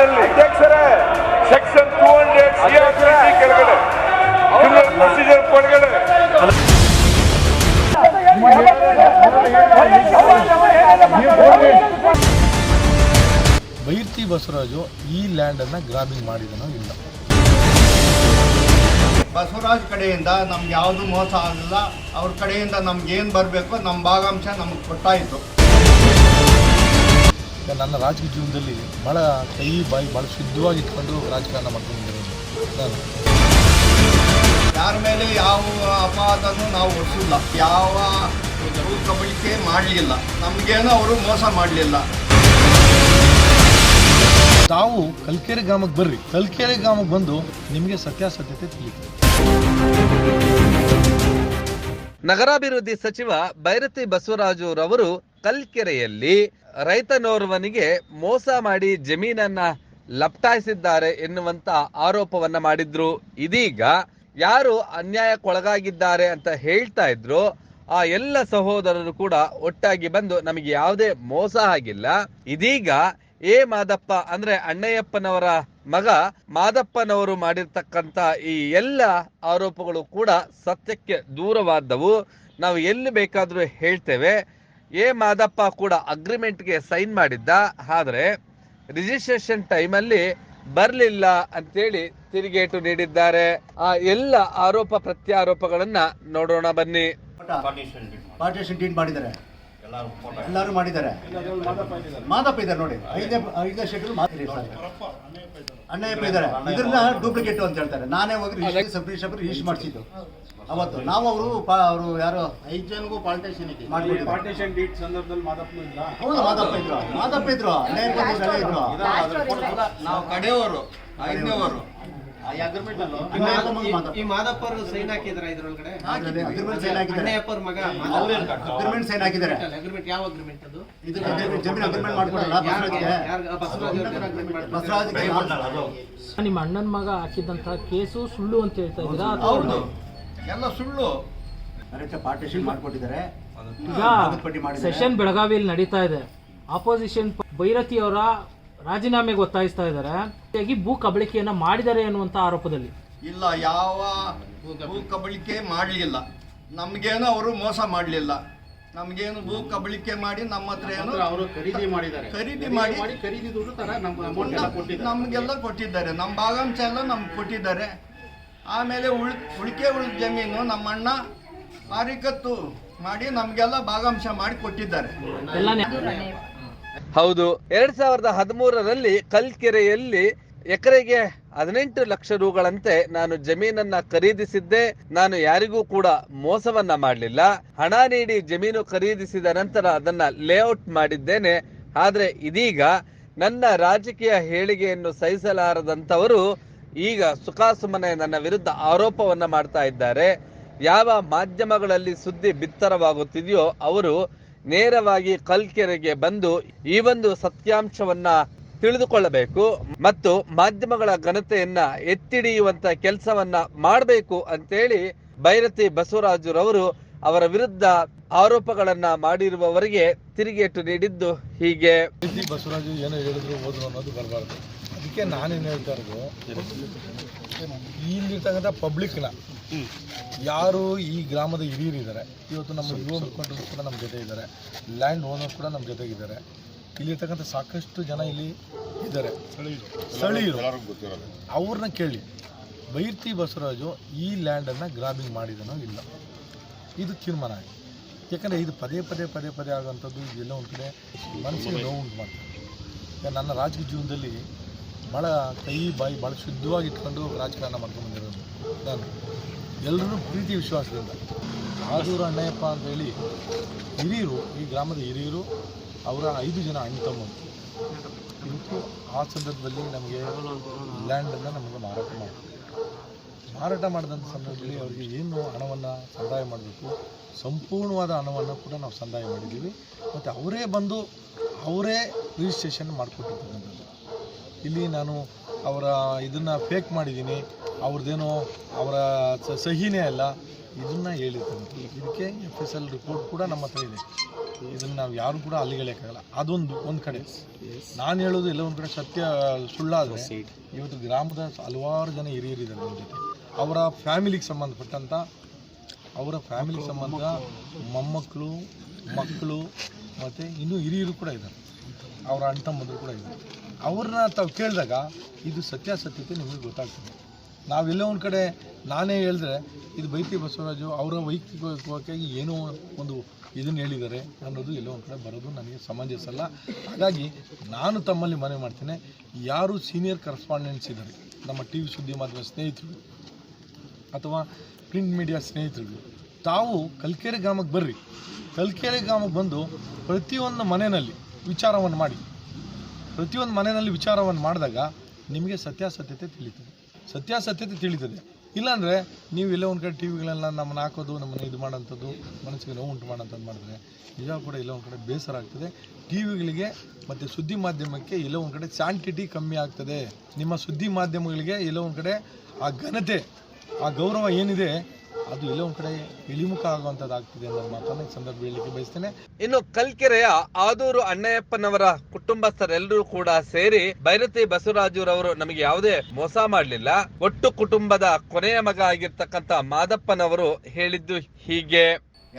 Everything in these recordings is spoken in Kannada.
ಅಧ್ಯಕ್ಷರೇ. ಸೆಕ್ಷನ್ ಟೂ ಹಂಡ್ರೆಡ್ ಕೆಳಗಡೆ. ಕ್ರಿಮಿನಲ್ ಪ್ರೊಸೀಜರ್ ಒಳಗಡೆ ಬೈರ್ತಿ ಬಸವರಾಜು ಈ ಲ್ಯಾಂಡನ್ನು ಗ್ರಾಬಿಂಗ್ ಮಾಡಿದನೋ ಇಲ್ಲ. ಬಸವರಾಜ್ ಕಡೆಯಿಂದ ನಮ್ಗೆ ಯಾವುದು ಮೋಸ ಆಗಲಿಲ್ಲ ಅವ್ರ ಕಡೆಯಿಂದ ನಮ್ಗೆ ಏನು ಬರಬೇಕು ನಮ್ಮ ಭಾಗಾಂಶ ನಮಗೆ ಕೊಟ್ಟಾಯಿತು ನನ್ನ ರಾಜಕೀಯ ಜೀವನದಲ್ಲಿ ಭಾಳ ಕೈ ಬಾಯಿ ಭಾಳ ಶುದ್ಧವಾಗಿ ಇಟ್ಕೊಂಡು ರಾಜಕಾರಣ ಮಾಡ್ಕೊಂಡಿದ್ದೀನಿ ನಾನು. ಯಾರ ಮೇಲೆ ಯಾವ ಅಪವಾದನೂ ನಾವು ಹೊರಿಸಿಲ್ಲ ಯಾವ ಕಬಳಿಕೆ ಮಾಡಲಿಲ್ಲ. ನಮಗೇನು ಅವರು ಮೋಸ ಮಾಡಲಿಲ್ಲ. ತಾವು ಕಲ್ಕೆರೆ ಗ್ರಾಮಕ್ಕೆ ಬರ್ರಿ. ಕಲ್ಕೆರೆ ಗ್ರಾಮಕ್ಕೆ ಬಂದು ನಿಮಗೆ ಸತ್ಯಾಸತ್ಯತೆ ತಿಳಿಯುತ್ತೆ. ನಗರಾಭಿವೃದ್ಧಿ ಸಚಿವ ಬೈರತಿ ಬಸವರಾಜು ರವರು ಕಲ್ಕೆರೆಯಲ್ಲಿ ರೈತನೋರ್ವನಿಗೆ ಮೋಸ ಮಾಡಿ ಜಮೀನನ್ನ ಲಪ್ಟಾಯಿಸಿದ್ದಾರೆ ಎನ್ನುವಂತ ಆರೋಪವನ್ನ ಮಾಡಿದ್ರು. ಇದೀಗ ಯಾರು ಅನ್ಯಾಯಕ್ಕೊಳಗಾಗಿದ್ದಾರೆ ಅಂತ ಹೇಳ್ತಾ ಇದ್ರು. ಆ ಎಲ್ಲ ಸಹೋದರರು ಕೂಡ ಒಟ್ಟಾಗಿ ಬಂದು ನಮಗೆ ಯಾವುದೇ ಮೋಸ ಆಗಿಲ್ಲ. ಇದೀಗ ಎ ಮಾದಪ್ಪ ಅಂದ್ರೆ ಅಣ್ಣಯ್ಯಪ್ಪನವರ ಮಗ ಮಾದಪ್ಪನವರು ಮಾಡಿರ್ತಕ್ಕಂತ ಈ ಎಲ್ಲ ಆರೋಪಗಳು ಕೂಡ ಸತ್ಯಕ್ಕೆ ದೂರವಾದವು. ನಾವು ಎಲ್ಲಿ ಬೇಕಾದ್ರೂ ಹೇಳ್ತೇವೆ. ಎ ಮಾದಪ್ಪ ಕೂಡ ಅಗ್ರಿಮೆಂಟ್ಗೆ ಸೈನ್ ಮಾಡಿದ್ದ. ಆದರೆ ರಿಜಿಸ್ಟ್ರೇಷನ್ ಟೈಮಲ್ಲಿ ಬರಲಿಲ್ಲ ಅಂತೇಳಿ ತಿರುಗೇಟು ನೀಡಿದ್ದಾರೆ. ಆ ಎಲ್ಲ ಆರೋಪ ಪ್ರತ್ಯಾರೋಪಗಳನ್ನ ನೋಡೋಣ ಬನ್ನಿ. ಪಾರ್ಟಿಷನ್ ಮಾಡಿದ್ದಾರೆ. ಎಲ್ಲರೂ ಮಾಡಿದ್ದಾರೆ. ಮಾದಪ್ಪ ಇದ್ದಾರೆ ನೋಡಿ. ಐದೇ ಐದೇ ಮಾದರಿ ಅಣ್ಣಯ್ಯಪ್ಪ ಇದ್ದಾರೆ ಇದ್ರನ್ನ ಡೂಪ್ಲಿಕೇಟ್ ಅಂತ ಹೇಳ್ತಾರೆ. ನಾನೇ ಹೋಗಿ ರಿಜಿಸ್ಟ್ರಿ ಸಬ್ ಈಶ್ ರಿಜಿಸ್ಟರ್ ಮಾಡಿಸಿದ್ದು. ಅವತ್ತು ನಾವು ಅವರು ಅವರು ಯಾರು ಐದು ಜನಗೂ ಪಾಲಿಟೇಷನ್ ಪಾರ್ಟಿಷನ್ ಡೀಟ್ ಸಂದರ್ಭದಲ್ಲಿ ಮಾದಪ್ಪ ಇಲ್ಲ ಹೌದು ಮಾದಪ್ಪ ಇದ್ರು. ಮಾದಪ್ಪ ಇದ್ರು. ಅಣ್ಣಯ್ಯಪ್ಪ ಇದ್ರು ನಾವು ಕಡೆಯವರು ಐದನೇವರು. ಈ ಮಾದಪ್ಪರು ಸೈನ್ ಹಾಕಿದ್ರ ಇದ್ರೊಳಗಡೆ? ಅದ್ರಲ್ಲಿ agreement sign ಹಾಕಿದ್ದಾರೆ. ಅಣ್ಣಯ್ಯಪ್ಪರ ಮಗ ಅಗ್ರಿಮೆಂಟ್ ಸೈನ್ ಹಾಕಿದ್ದಾರೆ. ಅಗ್ರಿಮೆಂಟ್ ಯಾವ ಅಗ್ರಿಮೆಂಟ್ ಅದು? ಇದು agreement- ಜಮೀನು ಅಗ್ರಿಮೆಂಟ್ ಮಾಡ್ಕೊಡಲ್ಲ? ಬಸವರಾಜ್ಗೆ. ಯಾರ್ಗ- ಬಸವರಾಜ್ ಅವ್ರಿಗೆ agreement ಮಾಡ್ತಾರೆ. ಬಸವರಾಜ್ಗೆ ನಿಮ್ಮ ಅಣ್ಣನ ಮಗ ಹಾಕಿದಂತಹ ಕೇಸು ಸುಳ್ಳು ಅಂತ ಹೇಳ್ತಾ ಇದ್ದೀರಾ? ಹೌದು. ಎಲ್ಲ ಸುಳ್ಳು. ಪಾರ್ಟಿಷನ್ ಮಾಡ್ಕೊಟ್ಟಿದ್ದಾರೆ. ಸೆಷನ್ ಬೆಳಗಾವಿಯಲ್ಲಿ ನಡೀತಾ ಇದೆ. ಆಪೋಸಿಷನ್ ಭೈರತಿ ಅವರ ರಾಜೀನಾಮೆಗೆ ಒತ್ತಾಯಿಸ್ತಾ ಇದ್ದಾರೆ. ಭೂ ಕಬಳಿಕೆಯನ್ನ ಮಾಡಿದ್ದಾರೆ ಅನ್ನುವಂತ ಆರೋಪದಲ್ಲಿ. ಇಲ್ಲ ಯಾವ ಭೂ ಕಬಳಿಕೆ ಮಾಡಲಿಲ್ಲ. ನಮಗೇನು ಅವರು ಮೋಸ ಮಾಡಲಿಲ್ಲ. ನಮಗೇನು ಭೂ ಕಬಳಿಕೆ ಮಾಡಿ ನಮ್ಮ ಹತ್ರ ಏನು ಅವರು ಖರೀದಿ ಮಾಡಿದ್ದಾರೆ. ಖರೀದಿ ಮಾಡಿ ಮಾಡಿ ಖರೀದಿ ದುಡ್ಡು ತರ ನಮ್ಮ ಅಮೌಂಟ್ ಎಲ್ಲ ಕೊಟ್ಟಿದ್ದಾರೆ. ನಮಗೆಲ್ಲ ಕೊಟ್ಟಿದ್ದಾರೆ. ನಮ್ಮ ಭಾಗಾಂಶ ಎಲ್ಲ ನಮ್ಗೆ ಕೊಟ್ಟಿದ್ದಾರೆ. ಆಮೇಲೆ ಉಳ್ ಉಳಿಕೆ ಉಳಿದ ಜಮೀನು ನಮ್ಮ ಅಣ್ಣ ಮಾರಿಕತ್ತು ಮಾಡಿ ನಮಗೆಲ್ಲ ಭಾಗಾಂಶ ಮಾಡಿ ಕೊಟ್ಟಿದ್ದಾರೆ. ಹೌದು. ಎರಡ್ ಸಾವಿರದ ಹದಿಮೂರರಲ್ಲಿ ಕಲ್ಕೆರೆಯಲ್ಲಿ ಎಕರೆಗೆ ಹದಿನೆಂಟು ಲಕ್ಷ ರೂಗಳಂತೆ ನಾನು ಜಮೀನನ್ನ ಖರೀದಿಸಿದ್ದೆ. ನಾನು ಯಾರಿಗೂ ಕೂಡ ಮೋಸವನ್ನ ಮಾಡಲಿಲ್ಲ. ಹಣ ನೀಡಿ ಜಮೀನು ಖರೀದಿಸಿದ ನಂತರ ಅದನ್ನ ಲೇಔಟ್ ಮಾಡಿದ್ದೇನೆ. ಆದ್ರೆ ಇದೀಗ ನನ್ನ ರಾಜಕೀಯ ಹೇಳಿಕೆಯನ್ನು ಸಹಿಸಲಾರದಂತವರು ಈಗ ಸುಖಾಸುಮನೆ ನನ್ನ ವಿರುದ್ಧ ಆರೋಪವನ್ನ ಮಾಡ್ತಾ ಇದ್ದಾರೆ. ಯಾವ ಮಾಧ್ಯಮಗಳಲ್ಲಿ ಸುದ್ದಿ ಬಿತ್ತರವಾಗುತ್ತಿದೆಯೋ ಅವರು ನೇರವಾಗಿ ಕಲ್ಕೆರೆಗೆ ಬಂದು ಈ ಒಂದು ಸತ್ಯಾಂಶವನ್ನ ತಿಳಿದುಕೊಳ್ಳಬೇಕು ಮತ್ತು ಮಾಧ್ಯಮಗಳ ಘನತೆಯನ್ನ ಎತ್ತಿಡಿಯುವಂತ ಕೆಲಸವನ್ನ ಮಾಡಬೇಕು ಅಂತೇಳಿ ಬೈರತಿ ಬಸವರಾಜುರವರು ಅವರ ವಿರುದ್ಧ ಆರೋಪಗಳನ್ನ ಮಾಡಿರುವವರಿಗೆ ತಿರುಗೇಟು ನೀಡಿದ್ದು ಹೀಗೆ. ಬಸವರಾಜು ಏನೋ ಹೇಳಿದ್ರು ಅನ್ನೋದು ಬರಬಾರ್ದು. ಅದಕ್ಕೆ ನಾನೇನು ಹೇಳ್ತಾ ಇರೋದು ಇಲ್ಲಿರ್ತಕ್ಕಂಥ ಪಬ್ಲಿಕ್ನ ಯಾರು ಈ ಗ್ರಾಮದ ಹಿರಿಯರು ಇದ್ದಾರೆ ಇವತ್ತು ನಮ್ಮ ಯುವ ಮುಖಂಡರು ಕೂಡ ನಮ್ಮ ಜೊತೆ ಇದ್ದಾರೆ ಲ್ಯಾಂಡ್ ಓನರ್ ಕೂಡ ನಮ್ಮ ಜೊತೆಗಿದ್ದಾರೆ ಇಲ್ಲಿರ್ತಕ್ಕಂಥ ಸಾಕಷ್ಟು ಜನ ಇಲ್ಲಿ ಇದ್ದಾರೆ. ಸ್ಥಳೀಯರು ಅವ್ರನ್ನ ಕೇಳಿ ಬೈರ್ತಿ ಬಸವರಾಜು ಈ ಲ್ಯಾಂಡನ್ನು ಗ್ರಾಬಿಂಗ್ ಮಾಡಿದನೋ ಇಲ್ಲ? ಇದು ತೀರ್ಮಾನ ಆಗಿದೆ. ಯಾಕಂದರೆ ಇದು ಪದೇ ಪದೇ ಪದೇ ಪದೇ ಆಗೋಂಥದ್ದು ಇದೆಲ್ಲ ಒಂದು ಕಡೆ ಮನಸ್ಸಿಗೆ ನೋವು ಉಂಟು ಮಾಡ್ತಾರೆ ಈಗ ನನ್ನ ರಾಜಕೀಯ ಜೀವನದಲ್ಲಿ ಭಾಳ ಕೈ, ಬಾಯಿ ಭಾಳ ಶುದ್ಧವಾಗಿ ಇಟ್ಕೊಂಡು ರಾಜಕಾರಣ ಮಾಡ್ಕೊಂಡು ಬಂದಿರೋದು ನಾನು. ಎಲ್ಲರೂ ಪ್ರೀತಿ ವಿಶ್ವಾಸದಿಂದ. ಆದೂರು ಅಣ್ಣಯ್ಯಪ್ಪ ಅಂತ ಹೇಳಿ ಹಿರಿಯರು, ಈ ಗ್ರಾಮದ ಹಿರಿಯರು, ಅವರ ಐದು ಜನ ಅಣ್ಣ ತಮ್ಮರು ಇವತ್ತು ಆ ಸಂದರ್ಭದಲ್ಲಿ ನಮಗೆ ಲ್ಯಾಂಡನ್ನು ನಮಗೆ ಮಾರಾಟ ಮಾಡಿ. ಮಾರಾಟ ಮಾಡಿದಂಥ ಸಂದರ್ಭದಲ್ಲಿ ಅವರಿಗೆ ಏನು ಹಣವನ್ನು ಸಂದಾಯ ಮಾಡಬೇಕು, ಸಂಪೂರ್ಣವಾದ ಹಣವನ್ನು ಕೂಡ ನಾವು ಸಂದಾಯ ಮಾಡಿದ್ದೀವಿ. ಮತ್ತು ಅವರೇ ಬಂದು ಅವರೇ ರಿಜಿಸ್ಟ್ರೇಷನ್ ಮಾಡಿಕೊಟ್ಟಿರ್ತಕ್ಕಂಥದ್ದು. ಇಲ್ಲಿ ನಾನು ಅವರ ಇದನ್ನು ಫೇಕ್ ಮಾಡಿದ್ದೀನಿ. ಅವ್ರದ್ದೇನೋ ಅವರ ಸಹಿನೇ ಅಲ್ಲ. ಇದನ್ನು ಹೇಳಿರ್ತೀನಿ ಇದಕ್ಕೆ ಎಫ್ ಎಸ್ ಎಲ್ ರಿಪೋರ್ಟ್ ಕೂಡ ನಮ್ಮ ಹತ್ರ ಇದೆ. ಇದನ್ನು ನಾವು ಯಾರು ಕೂಡ ಅಲ್ಲಿಗೆಳೆಯೋಕ್ಕಾಗಲ್ಲ ಅದೊಂದು ಒಂದು ಕಡೆ. ನಾನು ಹೇಳೋದು ಎಲ್ಲ ಒಂದು ಕಡೆ ಸತ್ಯ ಸುಳ್ಳಾದರೆ ಇವತ್ತು ಗ್ರಾಮದ ಹಲವಾರು ಜನ ಹಿರಿಯರಿದ್ದಾರೆ ನಮ್ಮ ಜೊತೆ. ಅವರ ಫ್ಯಾಮಿಲಿಗೆ ಸಂಬಂಧಪಟ್ಟಂಥ ಅವರ ಫ್ಯಾಮಿಲಿಗೆ ಸಂಬಂಧ ಮೊಮ್ಮಕ್ಕಳು ಮಕ್ಕಳು ಮತ್ತು ಇನ್ನೂ ಹಿರಿಯರು ಕೂಡ ಇದ್ದಾರೆ. ಅವರ ಅಣ್ಣ ತಮ್ಮಂದರು ಕೂಡ ಇದ್ದಾರೆ. ಅವ್ರನ್ನ ತಾವು ಕೇಳಿದಾಗ ಇದು ಸತ್ಯಾಸತ್ಯತೆ ನಿಮಗೆ ಗೊತ್ತಾಗ್ತದೆ. ನಾವೆಲ್ಲೋ ಒಂದು ಕಡೆ ನಾನೇ ಹೇಳಿದ್ರೆ ಇದು ಬೈತಿ ಬಸವರಾಜು ಅವರ ವೈಯಕ್ತಿಕವಾಗಿ ಏನೋ ಒಂದು ಇದನ್ನು ಹೇಳಿದ್ದಾರೆ ಅನ್ನೋದು ಎಲ್ಲೋ ಒಂದು ಕಡೆ ಬರೋದು ನನಗೆ ಸಮಂಜಸ ಅಲ್ಲ ಹಾಗಾಗಿ ನಾನು ತಮ್ಮಲ್ಲಿ ಮನವಿ ಮಾಡ್ತೇನೆ. ಯಾರು ಸೀನಿಯರ್ ಕರೆಸ್ಪಾಂಡೆಂಟ್ಸ್ ಇದ್ದಾರೆ, ನಮ್ಮ ಟಿ ವಿ ಸುದ್ದಿ ಮಾಧ್ಯಮ ಸ್ನೇಹಿತರು ಅಥವಾ ಪ್ರಿಂಟ್ ಮೀಡಿಯಾ ಸ್ನೇಹಿತರುಗಳು ತಾವು ಕಲ್ಕೆರೆ ಗ್ರಾಮಕ್ಕೆ ಬರ್ರಿ. ಕಲ್ಕೆರೆ ಗ್ರಾಮಕ್ಕೆ ಬಂದು ಪ್ರತಿಯೊಂದು ಮನೆಯಲ್ಲಿ ವಿಚಾರವನ್ನು ಮಾಡಿ. ಪ್ರತಿಯೊಂದು ಮನೆಯಲ್ಲಿ ವಿಚಾರವನ್ನು ಮಾಡಿದಾಗ ನಿಮಗೆ ಸತ್ಯಾಸತ್ಯತೆ ತಿಳಿತದೆ. ಸತ್ಯಾಸತ್ಯತೆ ತಿಳಿತದೆ. ಇಲ್ಲಾಂದರೆ ನೀವು ಎಲ್ಲೋ ಒಂದು ಕಡೆ ಟಿ ವಿಗಳೆಲ್ಲ ನಮ್ಮನ್ನು ಹಾಕೋದು, ನಮ್ಮನ್ನು ಇದು ಮಾಡೋಂಥದ್ದು ಮನಸ್ಸಿಗೆ ನೋವು ಉಂಟು ಮಾಡೋಂಥದ್ದು ಮಾಡಿದ್ರೆ ನಿಜ ಕೂಡ ಎಲ್ಲೋ ಒಂದು ಕಡೆ ಬೇಸರ ಆಗ್ತದೆ. ಟಿ ವಿಗಳಿಗೆ ಮತ್ತು ಸುದ್ದಿ ಮಾಧ್ಯಮಕ್ಕೆ ಎಲ್ಲೋ ಒಂದು ಕಡೆ ಸ್ಯಾಂಟಿಟಿ ಕಮ್ಮಿ ಆಗ್ತದೆ. ನಿಮ್ಮ ಸುದ್ದಿ ಮಾಧ್ಯಮಗಳಿಗೆ ಎಲ್ಲೋ ಒಂದು ಕಡೆ ಆ ಘನತೆ, ಆ ಗೌರವ ಏನಿದೆ ಅದು ಎಲ್ಲೋ ಒಂದು ಕಡೆ ಇಳಿಮುಖ ಆಗುವಂಥದ್ದು ಆಗ್ತಿದೆ ಅನ್ನೋ ಮಾತನ್ನು ಈ ಸಂದರ್ಭ ಹೇಳಲಿಕ್ಕೆ ಬಯಸ್ತೇನೆ. ಇನ್ನು ಕಲ್ಕೆರೆಯ ಆದೂರು ಅಣ್ಣಯ್ಯಪ್ಪನವರ ಕುಟುಂಬಸ್ಥರೆಲ್ಲರೂ ಕೂಡ ಸೇರಿ ಭೈರತಿ ಬಸವರಾಜುರವರು ನಮಗೆ ಯಾವುದೇ ಮೋಸ ಮಾಡಲಿಲ್ಲ. ಒಟ್ಟು ಕುಟುಂಬದ ಕೊನೆಯ ಮಗ ಆಗಿರ್ತಕ್ಕಂಥ ಮಾದಪ್ಪನವರು ಹೇಳಿದ್ದು ಹೀಗೆ.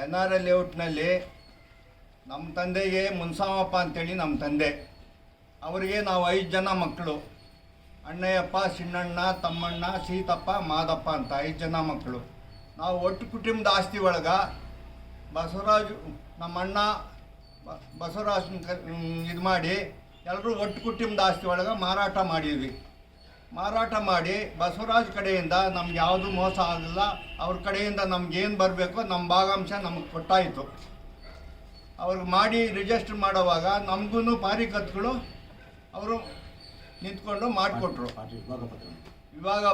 ಎನ್ ಆರ್ ಎಲ್ ಲೇಔಟ್ನಲ್ಲಿ ನಮ್ಮ ತಂದೆಗೆ ಮುನ್ಸಾಮಪ್ಪ ಅಂತೇಳಿ ನಮ್ಮ ತಂದೆ. ಅವರಿಗೆ ನಾವು ಐದು ಜನ ಮಕ್ಕಳು. ಅಣ್ಣಯ್ಯಪ್ಪ ಸಿಣ್ಣಣ್ಣ ತಮ್ಮಣ್ಣ ಸೀತಪ್ಪ ಮಾದಪ್ಪ ಅಂತ ಐದು ಜನ ಮಕ್ಕಳು. ನಾವು ಒಟ್ಟು ಕುಟುಂಬದ ಆಸ್ತಿ ಒಳಗೆ ಬಸವರಾಜು ನಮ್ಮ ಅಣ್ಣ ಬ- ಬಸವರಾಜ್ ಇದು ಮಾಡಿ ಎಲ್ಲರೂ ಒಟ್ಟು ಕುಟುಂಬದ ಆಸ್ತಿ ಒಳಗೆ ಮಾರಾಟ ಮಾಡಿದ್ವಿ. ಮಾರಾಟ ಮಾಡಿ ಬಸವರಾಜ್ ಕಡೆಯಿಂದ ನಮ್ಗೆ ಯಾವುದು ಮೋಸ ಆಗಲಿಲ್ಲ. ಅವ್ರ ಕಡೆಯಿಂದ ನಮ್ಗೇನು ಏನು ಬರಬೇಕು ನಮ್ಮ ಭಾಗಾಂಶ ನಮಗೆ ಕೊಟ್ಟಾಯಿತು. ಅವ್ರಿಗೆ ಮಾಡಿ ರಿಜಿಸ್ಟರ್ ಮಾಡೋವಾಗ ನಮಗೂ ಪಾರಿಕತ್ಗಳು ಅವರು ನಿಂತ್ಕೊಂಡು ಮಾಡಿಕೊಟ್ರು. ವಿಭಾಗ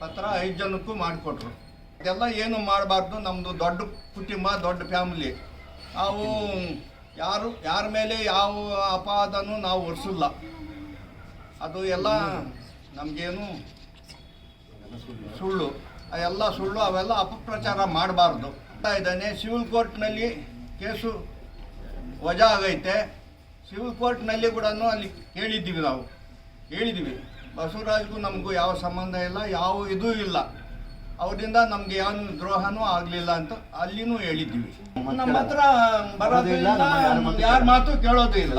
ಪತ್ರ ಐದು ಜನಕ್ಕೂ ಮಾಡಿಕೊಟ್ರು. ಇದೆಲ್ಲ ಏನು ಮಾಡಬಾರ್ದು ನಮ್ಮದು ದೊಡ್ಡ ಕುಟುಂಬ, ದೊಡ್ಡ ಫ್ಯಾಮಿಲಿ. ನಾವು ಯಾರು, ಯಾರ ಮೇಲೆ ಯಾವ ಅಪವಾದನೂ ನಾವು ಒರೆಸಿಲ್ಲ. ಅದು ಎಲ್ಲ ನಮಗೇನು ಸುಳ್ಳು. ಎಲ್ಲ ಸುಳ್ಳು, ಅವೆಲ್ಲ ಅಪಪ್ರಚಾರ ಮಾಡಬಾರ್ದು. ಇದ್ದಾನೆ ಸಿವಿಲ್ ಕೋರ್ಟ್ನಲ್ಲಿ ಕೇಸು ವಜಾ ಆಗೈತೆ ಸಿವಿಲ್ ಕೋರ್ಟ್ನಲ್ಲಿ ಕೂಡ ಅಲ್ಲಿ ಹೇಳಿದ್ದೀವಿ ನಾವು. ಹೇಳಿದ್ದೀವಿ ಬಸವರಾಜ್ಗೂ ನಮಗೂ ಯಾವ ಸಂಬಂಧ ಇಲ್ಲ, ಯಾವ ಇದೂ ಇಲ್ಲ. ಅವರಿಂದ ನಮ್ಗೆ ಯಾವ ದ್ರೋಹನೂ ಆಗಲಿಲ್ಲ ಅಂತ ಅಲ್ಲಿನೂ ಹೇಳಿದ್ವಿ. ನಮ್ಮ ಹತ್ರ ಬರೋದಿಲ್ಲ ಯಾರ ಮಾತು ಕೇಳೋದು ಇಲ್ಲ.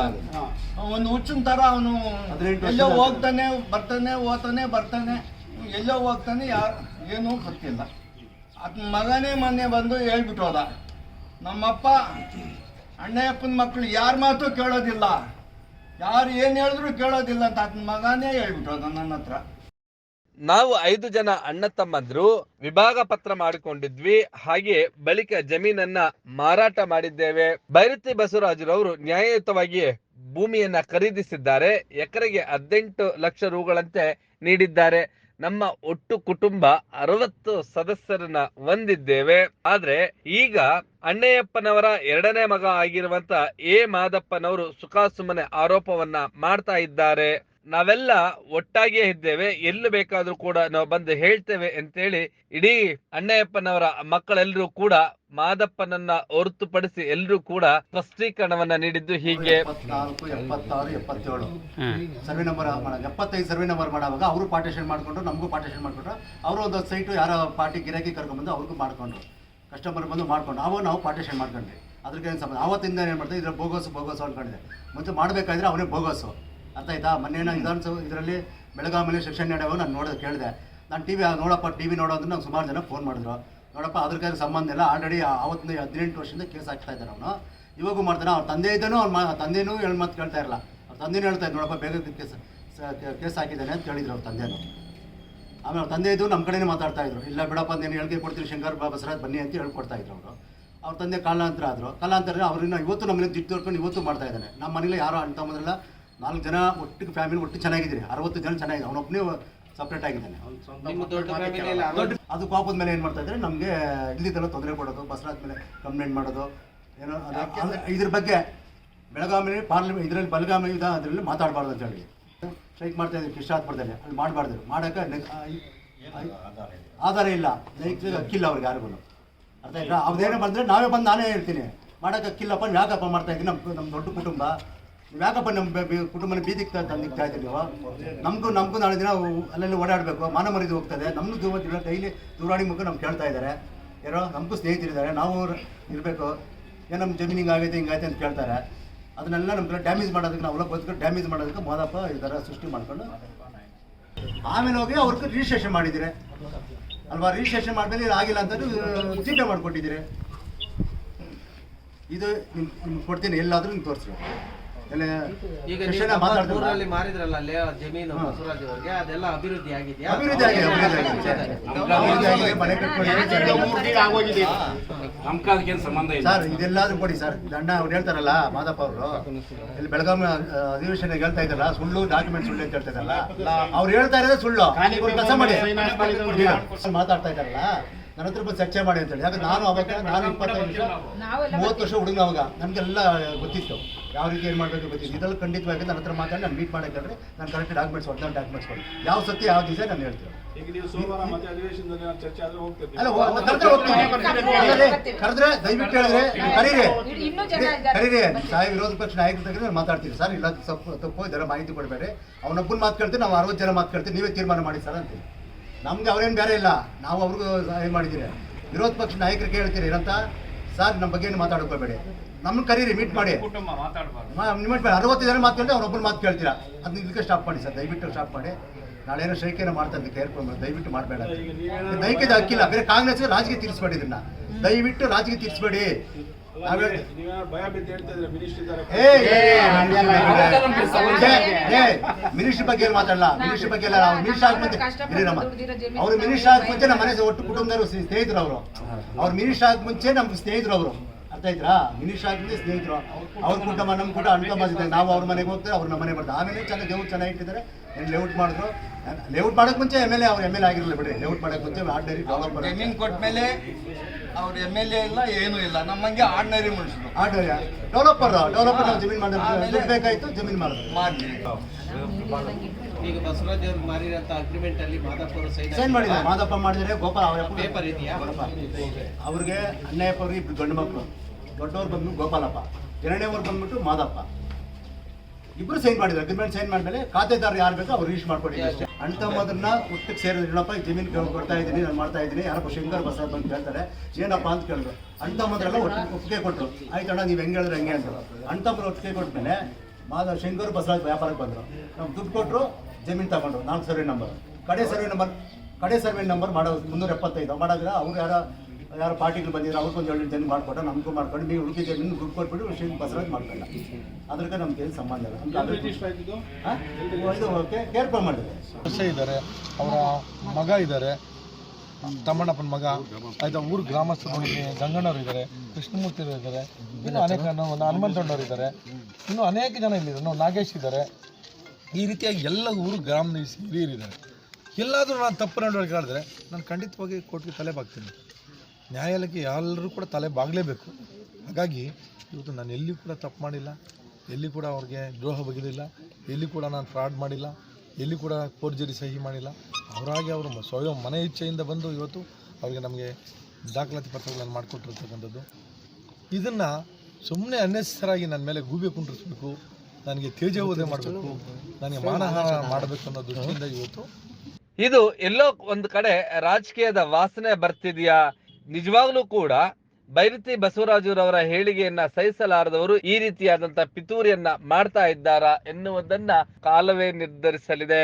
ಒಂದು ಹುಚ್ಚಿನ ತರ ಅವನು ಎಲ್ಲೋ ಹೋಗ್ತಾನೆ ಬರ್ತಾನೆ ಓದ್ತಾನೆ ಬರ್ತಾನೆ ಎಲ್ಲೋ ಹೋಗ್ತಾನೆ ಯಾರು ಏನೂ ಗೊತ್ತಿಲ್ಲ. ಅದ್ ಮಗನೇ ಮೊನ್ನೆ ಬಂದು ಹೇಳ್ಬಿಟ್ಟೋದ ಹೋದ. ನಮ್ಮಪ್ಪ ಅಣ್ಣಯ್ಯಪ್ಪನ ಮಕ್ಕಳು ಯಾರ ಮಾತು ಕೇಳೋದಿಲ್ಲ. ಯಾರು ಏನು ಹೇಳಿದ್ರು ಕೇಳೋದಿಲ್ಲ ಅಂತ ಆತನ ಮಗನೇ ಹೇಳ್ಬಿಟ್ಟೋದ ಹೋದ ನನ್ನ ಹತ್ರ. ನಾವು ಐದು ಜನ ಅಣ್ಣ ತಮ್ಮಂದ್ರು ವಿಭಾಗ ಪತ್ರ ಮಾಡಿಕೊಂಡಿದ್ವಿ. ಹಾಗೆ ಬಳಿಕ ಜಮೀನನ್ನ ಮಾರಾಟ ಮಾಡಿದ್ದೇವೆ. ಭೈರತಿ ಬಸವರಾಜರವರು ನ್ಯಾಯಯುತವಾಗಿ ಭೂಮಿಯನ್ನ ಖರೀದಿಸಿದ್ದಾರೆ. ಎಕರೆಗೆ ಹದಿನೆಂಟು ಲಕ್ಷ ರೂಗಳಂತೆ ನೀಡಿದ್ದಾರೆ. ನಮ್ಮ ಒಟ್ಟು ಕುಟುಂಬ ಅರವತ್ತು ಸದಸ್ಯರನ್ನ ಹೊಂದಿದ್ದೇವೆ. ಆದ್ರೆ ಈಗ ಅಣ್ಣಯ್ಯಪ್ಪನವರ ಎರಡನೇ ಮಗ ಆಗಿರುವಂತ ಎ ಮಾದಪ್ಪನವರು ಸುಖಾಸುಮ್ಮನೆ ಆರೋಪವನ್ನ ಮಾಡ್ತಾ ಇದ್ದಾರೆ. ನಾವೆಲ್ಲ ಒಟ್ಟಾಗಿಯೇ ಇದ್ದೇವೆ. ಎಲ್ಲಿ ಬೇಕಾದ್ರೂ ಕೂಡ ನಾವು ಬಂದು ಹೇಳ್ತೇವೆ ಅಂತೇಳಿ ಇಡೀ ಅಣ್ಣಯ್ಯಪ್ಪನವರ ಮಕ್ಕಳೆಲ್ಲರೂ ಕೂಡ ಮಾದಪ್ಪನನ್ನ ಹೊರತುಪಡಿಸಿ ಎಲ್ಲರೂ ಕೂಡ ಸ್ಪಷ್ಟೀಕರಣವನ್ನ ನೀಡಿದ್ದು ಹೀಗೆ. ಎಪ್ಪತ್ತಾರು ಎಪ್ಪತ್ತೇಳು. ಸರ್ವೆ ನಂಬರ್ ಮಾಡೋ. ಎಪ್ಪತ್ತೈದು ಸರ್ವೆ ನಂಬರ್ ಮಾಡುವಾಗ ಅವರು ಪಾರ್ಟಿಷನ್ ಮಾಡ್ಕೊಂಡು ನಮಗೂ ಪಾರ್ಟಿಷನ್ ಮಾಡ್ಕೊಂಡ್ರು. ಅವರು ಒಂದು ಸೈಟು ಯಾರೋ ಪಾರ್ಟಿ ಗಿರಾಕಿ ಕರ್ಕೊಂಡ್ಬಂದು ಅವ್ರಿಗೂ ಮಾಡ್ಕೊಂಡ್ರು. ಕಸ್ಟಮರ್ ಬಂದು ಮಾಡ್ಕೊಂಡು ಅವಾಗ ನಾವು ಪಾರ್ಟಿಷನ್ ಮಾಡ್ಕೊಂಡ್ವಿ. ಅದ್ರಿಗೆ ಏನು ಸಂಬಂಧ? ಆವತ್ತಿಂದ ಏನು ಮಾಡ್ತಾರೆ ಇದ್ರ ಬೋಗಸ್ ಬೋಗಸ್ ಅನ್ಕೊಂಡಿದೆ ಮತ್ತೆ ಮಾಡಬೇಕಾದ್ರೆ ಅವನೇ ಬೋಗಸ್ಸು ಅರ್ಥ ಆಯ್ತಾ? ಮೊನ್ನೆ ನಾನು ವಿಧಾನಸಭೆ ಇದರಲ್ಲಿ ಬೆಳಗಾವಿಯಲ್ಲಿ ಸೆಕ್ಷನ್ ನಡೆಯುವಾಗ ನಾನು ನೋಡೋದು ಕೇಳಿದೆ. ನಾನು ಟಿ ವಿ ನೋಡಪ್ಪ, ಟಿ ವಿ ನೋಡೋದನ್ನು ನಂಗೆ ಸುಮಾರು ಜನ ಫೋನ್ ಮಾಡಿದ್ರು. ನೋಡಪ್ಪ, ಅದ್ರ ಕೈ ಸಂಬಂಧ ಇಲ್ಲ. ಆಲ್ರೆಡಿ ಆವತ್ತಿಂದ ಹದಿನೆಂಟು ವರ್ಷದಿಂದ ಕೇಸ್ ಹಾಕ್ತಾ ಇದ್ದಾರೆ ಅವನು. ಇವಾಗೂ ಮಾಡ್ತಾನೆ. ಅವ್ರ ತಂದೆ ಇದ್ದಾನೂ ಅವ್ರ ತಂದೆನೂ ಹೇಳಿ ಮಾತು ಕೇಳ್ತಾ ಇರಲ್ಲ. ಅವ್ರ ತಂದೆನೂ ಹೇಳ್ತಾ ನೋಡಪ್ಪ, ಬೇಗ ಕೇಸ್ ಕೇಸ್ ಹಾಕಿದ್ದಾನೆ ಅಂತ ಹೇಳಿದ್ರು ಅವ್ರ ತಂದೆನೂ ಆಮೇಲೆ ಅವ್ರ ತಂದೆ ಇದ್ದು ನಮ್ಮ ಕಡೆನೇ ಮಾತಾಡ್ತಾ ಇದ್ರು. ಇಲ್ಲ ಬಿಡಪ್ಪ, ನೀನು ಹೇಳಿಕೆ ಕೊಡ್ತೀನಿ, ಶಂಕರ್ ಬಸರಾಜ್ ಬನ್ನಿ ಅಂತ ಹೇಳ್ಕೊಡ್ತಾ ಇದ್ರು ಅವರು. ಅವ್ರ ತಂದೆ ಕಾಲಾಂತರ ಆದರು. ಕಾಲಾಂತರ ಅವ್ರನ್ನ ಇವತ್ತು ನಮ್ಮನೆ ದಿಟ್ಟು ತೋರ್ಕೊಂಡು ಇವತ್ತು ಮಾಡ್ತಾ ಇದ್ದಾನೆ. ನಮ್ಮ ಮನೇಲಿ ಯಾರೋ ಅಣ್ಣ ತಮ್ಮದ್ರಲ್ಲ ನಾಲ್ಕು ಜನ ಒಟ್ಟಿಗೆ ಫ್ಯಾಮಿಲಿ ಒಟ್ಟು ಚೆನ್ನಾಗಿದ್ದೀರಿ. ಅರವತ್ತು ಜನ ಚೆನ್ನಾಗಿದೆ. ಅವನೊಬ್ಬನೇ ಸಪ್ರೇಟ್ ಆಗಿದ್ದಾನೆ. ಅದು ಕೋಪದ ಮೇಲೆ ಏನು ಮಾಡ್ತಾ ಇದ್ರೆ ನಮಗೆ ಇಲ್ಲಿದ್ದೆಲ್ಲ ತೊಂದರೆ ಕೊಡೋದು ಬಸವರಾಜ್ ಮೇಲೆ ಕಂಪ್ಲೇಂಟ್ ಮಾಡೋದು ಏನೋ ಇದ್ರ ಬಗ್ಗೆ ಬೆಳಗಾವಿ ಪಾರ್ಲಿಮೆಂಟ್ ಇದರಲ್ಲಿ ಬೆಳಗಾವಿ ಇದ ಅದರಲ್ಲಿ ಮಾತಾಡಬಾರ್ದು ಅಂತ ಹೇಳಿ. ಸ್ಟ್ರೈಕ್ ಮಾಡ್ತಾ ಇದ್ದೀವಿ ಕೃಷ್ಣಾತ್ಮರದಲ್ಲಿ ಅಲ್ಲಿ ಮಾಡಬಾರ್ದು. ಮಾಡೋಕೆ ಆಧಾರ ಇಲ್ಲ. ನೈತಿಕ ಅಕ್ಕಿಲ್ಲ ಅವ್ರಿಗೆ ಯಾರಿಗೂ. ಅರ್ಥ ಆಯ್ತಾ? ಅವ್ರದ್ದೇನೋ ಬಂದರೆ ನಾವೇ ಬಂದು ನಾನೇ ಹೇಳ್ತೀನಿ. ಮಾಡೋಕೆ ಅಕ್ಕಿಲ್ಲಪ್ಪ ಯಾಕಪ್ಪ ಮಾಡ್ತಾ ಇದ್ದೀನಿ ನಮ್ಮ ನಮ್ಮ ದೊಡ್ಡ ಕುಟುಂಬ. ಯಾಕಪ್ಪ ನಮ್ಮ ಕುಟುಂಬನ ಬೀದಿಗೆ ತಂದಿಕ್ತಾ ಇದ್ದೀವಿ ನೀವು. ನಮಗೂ ನಮಗೂ ನಾಳೆ ದಿನ ಅಲ್ಲೆಲ್ಲಿ ಓಡಾಡಬೇಕು. ಮಾನ ಮರಿದು ಹೋಗ್ತದೆ. ನಮ್ಮದು ದೂರ ಡೈಲಿ ದೂರಾಣಿ ಮುಖ ನಮ್ಗೆ ಕೇಳ್ತಾ ಇದ್ದಾರೆ. ಯಾರೋ, ನಮಗೂ ಸ್ನೇಹಿತರಿದ್ದಾರೆ ನಾವು ಇರಬೇಕು. ಏನೋ ನಮ್ಮ ಜಮೀನಿಗೆ ಆಗೈತೆ ಹಿಂಗಾಯ್ತೆ ಅಂತ ಕೇಳ್ತಾರೆ. ಅದನ್ನೆಲ್ಲ ನಮ್ಗೆ ಡ್ಯಾಮೇಜ್ ಮಾಡೋದಕ್ಕೆ ನಾವು ಬದುಕು ಡ್ಯಾಮೇಜ್ ಮಾಡೋದಕ್ಕೆ ಮೋದಪ್ಪ ಈ ಥರ ಸೃಷ್ಟಿ ಮಾಡಿಕೊಂಡು ಆಮೇಲೆ ಹೋಗಿ ಅವ್ರಿಗೆ ರಿಜಿಸ್ಟ್ರೇಷನ್ ಮಾಡಿದ್ದೀರಿ. ಅಲ್ವಾ? ರಿಜಿಸ್ಟ್ರೇಷನ್ ಇದು ಆಗಿಲ್ಲ ಅಂತ ಚೀಟ ಮಾಡಿಕೊಟ್ಟಿದ್ದೀರಿ. ಇದು ನಿಮ್ ನಿಮ್ಗೆ ಕೊಡ್ತೀನಿ. ಎಲ್ಲಾದರೂ ನಿಮ್ಗೆ ತೋರಿಸಿ ಎಲ್ಲ ಈಗ? ಊರಲ್ಲಿ ಮಾರಿದ್ರಲ್ಲ ಅಲ್ಲಿ ಜಮೀನು ಬಸವರಾಜ್ ಅವ್ರಿಗೆ ಅದೆಲ್ಲ ಅಭಿವೃದ್ಧಿ ಆಗಿದೆಯಾ ಅಭಿವೃದ್ಧಿ ಆಗಿದೆ ಅಭಿವೃದ್ಧಿ ಆಗಿದೆ. ಅಭಿವೃದ್ಧಿ ಆಗಿದೆ ಮನೆ ಕಟ್ಕೊಂಡು ಸರ್ ಇದೆಲ್ಲಾದ್ರೂ ಕೊಡಿ ಸರ್. ಅಣ್ಣ ಅವ್ರು ಹೇಳ್ತಾರಲ್ಲ ಮಾದಪ್ಪ ಅವರು. ಇಲ್ಲಿ ಬೆಳಗಾವಿ ಅಧಿವೇಶನ ಹೇಳ್ತಾ ಇದ್ದಾರಲ್ಲ ಸುಳ್ಳು ಡಾಕ್ಯುಮೆಂಟ್ ಸುಳ್ಳು ಅಂತ ಹೇಳ್ತಾ ಇದ್ದಾರಲ್ಲ. ಅವ್ರು ಹೇಳ್ತಾ ಇರೋದೇ ಸುಳ್ಳು. ಕೆಲಸ ಮಾಡಿ. ಮಾತಾಡ್ತಾ ಇದ್ದಾರಲ್ಲ. ನನ್ನ ಹತ್ರ ಬಂದು ಚರ್ಚೆ ಮಾಡಿ ಅಂತೇಳಿ. ಯಾಕಂದ್ರೆ ನಾನು ಅವಾಗ ನಾನು ಇಪ್ಪತ್ತೈದು ವರ್ಷ ಮೂವತ್ತು ವರ್ಷ ಹುಡುಗ ಅವಾಗ. ನಮಗೆಲ್ಲ ಗೊತ್ತಿತ್ತು. ಯಾವ ರೀತಿ ಏನು ಮಾಡಬೇಕು ಗೊತ್ತಿತ್ತು. ಇದೆಲ್ಲ ಖಂಡಿತವಾಗಿ ನನ್ನ ಹತ್ರ ಮಾತಾಡಿ ನಾನು ಮೀಟ್ ಮಾಡಕ್ಕೆ ನಾನು ಕರೆಕ್ಟ್ ಡಾಕ್ಯುಮೆಂಟ್ಸ್ ಒರಿಜಿನಲ್ ಡಾಕ್ಯುಮೆಂಟ್ಸ್ ಕೊಡಿ ಯಾವ ಸತ್ಯ ಯಾವ ದಿವಸ ನಾನು ಹೇಳ್ತೀನಿ. ಕರೆದ್ರೆ ದಯವಿಟ್ಟು ಹೇಳಿದ್ರೆ ಕರೀರಿ. ಇನ್ನೂ ಜನ ಇದ್ದಾರೆ. ಕರೀರಿ. ಸಾಯಿ ವಿರೋಧ ಪಕ್ಷ ನಾಯಕರ ನಾನು ಮಾತಾಡ್ತೀನಿ ಸರ್ ಇಲ್ಲ ತಪ್ಪು ತಪ್ಪು ಇದರ ಮಾಹಿತಿ ಕೊಡಬೇಡಿ. ಅವನೊಬ್ಬನ ಮಾತು ಕೇಳ್ತೀನಿ ನಾವು ಅರವತ್ತು ಜನ ಮಾತು ಕೇಳ್ತೀವಿ. ನೀವೇ ತೀರ್ಮಾನ ಮಾಡಿ ಸರ್ ಅಂತೀನಿ ನಮ್ಗೆ ಅವ್ರೇನು ಬೇರೆ ಇಲ್ಲ. ನಾವು ಅವ್ರಿಗೂ ಸಹಾಯ ಮಾಡಿದ್ದೀರಿ ವಿರೋಧ ಪಕ್ಷ ನಾಯಕರು ಕೇಳ್ತೀರಿ ಏನಂತ ಸರ್ ನಮ್ಮ ಬಗ್ಗೆ ಏನು ಮಾತಾಡ್ಕೋಬೇಡಿ. ನಮ್ಮ ಕರೀರಿ ಮೀಟ್ ಮಾಡಿ. ಮೀಟ್ ಅರವತ್ತು ಜನ ಮಾತು ಕೇಳಿದ್ರೆ ಅವ್ರೊಬ್ಬರು ಮಾತು ಕೇಳ್ತೀರಾ? ಅದನ್ನ ಇದಕ್ಕೆ ಸ್ಟಾಪ್ ಮಾಡಿ ಸರ್ ದಯವಿಟ್ಟು ಸ್ಟಾಪ್ ಮಾಡಿ. ನಾಳೆ ಏನೋ ಶೈಕೇನ ಮಾಡ್ತಾ ಇದ್ದೆ ಕೇರ್ಕೊಂಡು ದಯವಿಟ್ಟು ಮಾಡಬೇಡ ದೈಹಿಕದ ಹಕ್ಕಿಲ್ಲ ಬೇರೆ ಕಾಂಗ್ರೆಸ್ ರಾಜಕೀಯ ತೀರಿಸ್ಬೇಡಿ ಇದನ್ನ. ದಯವಿಟ್ಟು ರಾಜಕೀಯ ತೀರಿಸ್ಬೇಡಿ. ಮಿನಿಸ್ಟ್ರಿ ಬಗ್ಗೆ ಏನು ಮಾತಾಡಲ್ಲ? ಮಿನಿಸ್ಟ್ರಿ ಬಗ್ಗೆ ಎಲ್ಲ ಅವ್ರು ಮಿನಿಸ್ಟ್ರಿ ಇರೀರಮ್ಮ. ಅವ್ರು ಮಿನಿಸ್ಟರ್ ಆಗ ಮುಂಚೆ ನಮ್ಮ ಮನೆ ಒಟ್ಟು ಕುಟುಂಬದವರು ಸ್ನೇಹಿತರು ಅವರು. ಅವ್ರು ಮಿನಿಸ್ಟರ್ ಆಗ ಮುಂಚೆ ನಮ್ಗೆ ಸ್ನೇಹಿತರು ಅವರು. ಅರ್ಥ ಆಯ್ತಾ? ಮಿನಿಸ್ಟರ್ ಆದ್ಮೇಲೆ ಸ್ನೇಹಿತರು. ಅವ್ರ ಕುಟುಂಬ ನಮ್ಮ ಕೂಡ ಅಣ್ಣ ನಾವು ಅವ್ರ ಮನೆಗೆ ಹೋಗ್ತಾರೆ ಅವ್ರ ನಮ್ಮ ಮನೆ ಬರ್ತಾರೆ. ಆಮೇಲೆ ಚೆನ್ನಾಗಿ ದೇವ್ರು ಚೆನ್ನಾಗಿ ಇಟ್ಟಿದ್ದಾರೆ. ಏನು ಲೇಔಟ್ ಮಾಡಿದ್ರು? ಲೇಔಟ್ ಮಾಡೋಕೆ ಮುಂಚೆ ಎಂ ಎಲ್ ಎ ಅವ್ರು ಎಂ ಎಲ್ ಎ ಆಗಿರಲಿಲ್ಲ ಬಿಡಿ. ಲೇಔಟ್ ಮಾಡೋಕೆ ಮುಂಚೆ ಆರ್ಡಿನರಿ ಡೆವಲಪರ್ ಮೇಲೆ ಅವ್ರ ಎಂ ಎಲ್ ಎ ಇಲ್ಲ ಏನೂ ಇಲ್ಲ. ನಮ್ಮಂಗೆ ಆರ್ಡಿನರಿ ಮನುಷ್ಯರು ಆರ್ಡಿನರಿ ಡೆವಲಪರ್ ಡೆವಲಪರ್ ಜಮೀನ್ ಜಮೀನು ಮಾಡಿದ್ರೆ. ದುಡ್ಡು ಬೇಕಾಯ್ತು ಜಮೀನು ಮಾಡಿದ್ರು. ಮಾಡ್ಲಿ. ಈಗ ಬಸವರಾಜ್ ಅವ್ರು ಮಾರಿರೋಂಥ ಅಗ್ರಿಮೆಂಟ್ ಅಲ್ಲಿ ಮಾದಪ್ಪ ಅವರು ಸೈನ್ ಸೈನ್ ಮಾಡಿದ್ದಾರೆ. ಮಾದಪ್ಪ ಮಾಡಿದರೆ ಗೋಪಾಲ ಅವರ ಪೇಪರ್ ಇದೆಯಾ? ಅವ್ರಿಗೆ ಅಣ್ಣಯ್ಯಪ್ಪ ಅವ್ರಿಗೆ ಇಬ್ರು ಗಂಡು ಮಕ್ಕಳು ದೊಡ್ಡವ್ರು ಬಂದ್ಬಿಟ್ಟು ಗೋಪಾಲಪ್ಪ. ಎರಡನೇವ್ರು ಬಂದ್ಬಿಟ್ಟು ಮಾದಪ್ಪ. ಇಬ್ರು ಸೈನ್ ಮಾಡಿದ್ರು. ಅಗ್ರಿಮೆಂಟ್ ಸೈನ್ ಮಾಡಿದ್ಮೇಲೆ ಖಾತೆದಾರರು ಯಾರು ಬೇಕೋ ಅವ್ರು ರೀಚ್ ಮಾಡ್ಕೊಡಿ ಅಷ್ಟೇ. ಅಣ್ಣ ಹುಟ್ಟಕ್ಕೆ ಸೇರಿದ್ರು ಏನಪ್ಪ ಜಮೀನು ಕೇಳಿ ಕೊಡ್ತಾ ಇದ್ದೀನಿ, ನಾನು ಮಾಡ್ತಾ ಇದ್ದೀನಿ ಯಾರಪ್ಪ ಶಂಕರ್ ಬಸಪ್ಪ ಅಂತ ಹೇಳ್ತಾರೆ. ಏನಪ್ಪ ಅಂತ ಕೇಳಿದ್ರು. ಅಣ್ಣ ತಮ್ಮದ್ರೆಲ್ಲ ಒಟ್ಟಿಗೆ ಒಪ್ಪಿಗೆ ಕೊಟ್ಟರು ಆಯ್ತು ಅಣ್ಣ, ನೀವು ಹೆಂಗೆ ಹೇಳಿದ್ರೆ ಹೆಂಗೆ ಅಂತ ಅಣ್ಣ ತಮ್ಮರು ಒಟ್ಟಿಗೆ ಕೊಟ್ಮೇಲೆ ಮಾದ ಶಂಕರ್ ಬಸವರಾಜ್ ವ್ಯಾಪಾರಕ್ಕೆ ಬಂದರು. ನಮ್ಗೆ ದುಡ್ಡು ಕೊಟ್ಟರು ಜಮೀನು ತಗೊಂಡ್ರು. ನಾಲ್ಕು ಸರ್ವೆ ನಂಬರ್. ಕಡೆ ಸರ್ವೆ ನಂಬರ್, ಕಡೆ ಸರ್ವೆ ನಂಬರ್ ಮಾಡೋದು ಮುನ್ನೂರ ಎಪ್ಪತ್ತೈದು. ಮಾಡಿದ್ರೆ ಅವ್ರು ಯಾರೋ ಯಾರು ಪಾರ್ಟಿಗಳು ಬಂದಿದ್ರು ಅವ್ರಿಗೊಂದು ಎರಡು ಜನ ಮಾಡ್ಕೊಟ್ಟು ನಮಗೂ ಮಾಡ್ಕೊಂಡು ನೀವು ಹುಡುಕಿದ್ದೆ ಜಮೀನು ದುಡ್ಡು ಕೊಟ್ಬಿಟ್ಟು ಶ್ರೀ ಬಸವರಾಜ್ ಮಾಡ್ಕೊಂಡ ಅದಕ್ಕೆ ನಮ್ಗೆ ಏನು ಸಂಬಂಧ ಇಲ್ಲ. ನಮ್ಗೆ ಇದು ಕೇರ್ಪ ಮಾಡಿದೆ ಇದ್ದಾರೆ ಅವರ ಮಗ ಇದ್ದಾರೆ ತಮ್ಮಣ್ಣಪ್ಪನ ಮಗ ಆಯ್ತಾ ಊರು ಗ್ರಾಮಸ್ಥರು ಗಂಗಣ್ಣವ್ರು ಇದ್ದಾರೆ ಕೃಷ್ಣಮೂರ್ತಿ ಇದ್ದಾರೆ ಇನ್ನು ಅನೇಕ ಹನುಮಂತಣ್ಣವ್ರು ಇದ್ದಾರೆ ಇನ್ನು ಅನೇಕ ಜನ ಇಲ್ಲಿದ್ದಾರೆ ನಾವು ನಾಗೇಶ್ ಇದ್ದಾರೆ. ಈ ರೀತಿಯಾಗಿ ಎಲ್ಲ ಊರು ಗ್ರಾಮ ಹಿರಿಯರಿದ್ದಾರೆ. ಎಲ್ಲಾದರೂ ನಾನು ತಪ್ಪು ನಡವಳಿಕೆ ಮಾಡಿದ್ರೆ ನಾನು ಖಂಡಿತವಾಗಿ ಕೋರ್ಟ್ಗೆ ತಲೆ ಬಾಗ್ತೀನಿ. ನ್ಯಾಯಾಲಯಕ್ಕೆ ಎಲ್ಲರೂ ಕೂಡ ತಲೆ ಬಾಗಲೇಬೇಕು. ಹಾಗಾಗಿ ಇವತ್ತು ನಾನು ಎಲ್ಲಿ ಕೂಡ ತಪ್ಪು ಮಾಡಿಲ್ಲ. ಎಲ್ಲಿ ಕೂಡ ಅವ್ರಿಗೆ ದ್ರೋಹ ಬಗೆದಿಲ್ಲ. ಎಲ್ಲಿ ಕೂಡ ನಾನು ಫ್ರಾಡ್ ಮಾಡಿಲ್ಲ. ಎಲ್ಲಿ ಕೂಡ ಫೋರ್ಜರಿ ಸಹಿ ಮಾಡಿಲ್ಲ. ಅವರಾಗಿ ಅವರು ಸ್ವಯಂ ಮನೆ ಇಚ್ಛೆಯಿಂದ ಬಂದು ಇವತ್ತು ಅವರಿಗೆ ನಮಗೆ ದಾಖಲಾತಿ ಪತ್ರಗಳನ್ನು ಮಾಡಿಕೊಟ್ಟಿರ್ತಕ್ಕಂಥದ್ದು. ಇದನ್ನು ಸುಮ್ಮನೆ ಅನ್ನೆಸರಾಗಿ ನನ್ನ ಮೇಲೆ ಗೂಬೆ ಕುಂಡ್ರಿಸ್ಬೇಕು, ನನಗೆ ತೇಜೋವಧೆ ಮಾಡಬೇಕು, ನನಗೆ ಮಾನಹಾರ ಮಾಡಬೇಕು ಅನ್ನೋ ದೃಷ್ಟಿಯಿಂದ ಇವತ್ತು. ಇದು ಎಲ್ಲೋ ಒಂದು ಕಡೆ ರಾಜಕೀಯದ ವಾಸನೆ ಬರ್ತಿದ್ಯಾ? ನಿಜವಾಗ್ಲೂ ಕೂಡ ಬೈರತಿ ಬಸವರಾಜುರವರ ಹೇಳಿಕೆಯನ್ನ ಸಹಿಸಲಾರದವರು ಈ ರೀತಿಯಾದಂತ ಪಿತೂರಿಯನ್ನ ಮಾಡ್ತಾ ಇದ್ದಾರಾ ಎನ್ನುವುದನ್ನ ಕಾಲವೇ ನಿರ್ಧರಿಸಲಿದೆ.